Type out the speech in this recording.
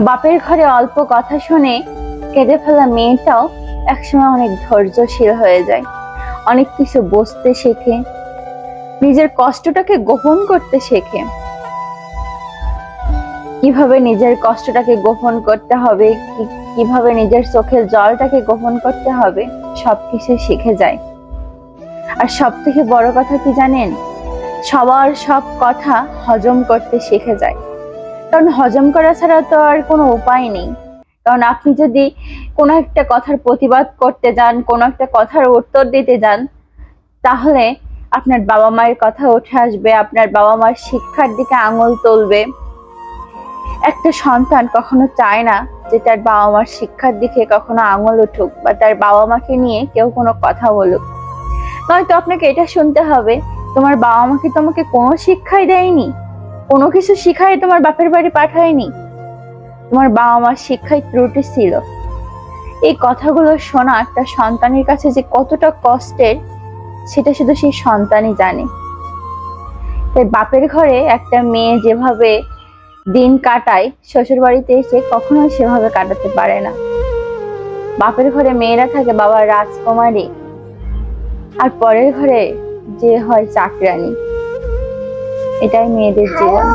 বাপের ঘরে অল্প কথা শুনে কেঁদে ফেলা মেয়েটাও একসময় অনেক ধৈর্যশীল হয়ে যায়। অনেক কিছু বসতে শেখে, নিজের কষ্টটাকে গোপন করতে শেখে। কীভাবে নিজের কষ্টটাকে গোপন করতে হবে কীভাবে নিজের চোখের জলটাকে গোপন করতে হবে, সবকিছু শিখে যায়। আর সব থেকে বড় কথা কি জানেন? সবার সব কথা হজম করতে শিখে যায়। কারণ হজম করা ছাড়া তো আর কোনো উপায় নেই। কারণ আপনি যদি কোনো একটা কথার প্রতিবাদ করতে যান, কোনো একটা কথার উত্তর দিতে যান, তাহলে আপনার বাবা মায়ের কথা উঠে আসবে, আপনার বাবা মার শিক্ষার দিকে আঙুল তুলবে। একটা সন্তান কখনো চায় না যে তার বাবা মার শিক্ষার দিকে কখনো আঙুল উঠুক বা তার বাবা মাকে নিয়ে কেউ কোনো কথা বলুক। নয়তো আপনাকে এটা শুনতে হবে, তোমার বাবা মাকে তোমাকে কোনো শিক্ষাই দেয়নি? কোনো কিছু শিখাই তোমার বাপের বাড়ি পাঠায়নি? তোমার বাবা মার শিক্ষায় ত্রুটি ছিল। এই কথাগুলো শোনা একটা সন্তানের কাছে যে কতটা কষ্টের, সেটা শুধু সেই সন্তানই জানে। তাই বাপের ঘরে একটা মেয়ে যেভাবে দিন কাটায় শ্বশুর বাড়িতে এসে কখনোই সেভাবে কাটাতে পারে না। বাপের ঘরে মেয়েরা থাকে বাবার রাজকুমারী, আর পরের ঘরে যে হয় চাকরানি। এটাই মেয়েদের জীবন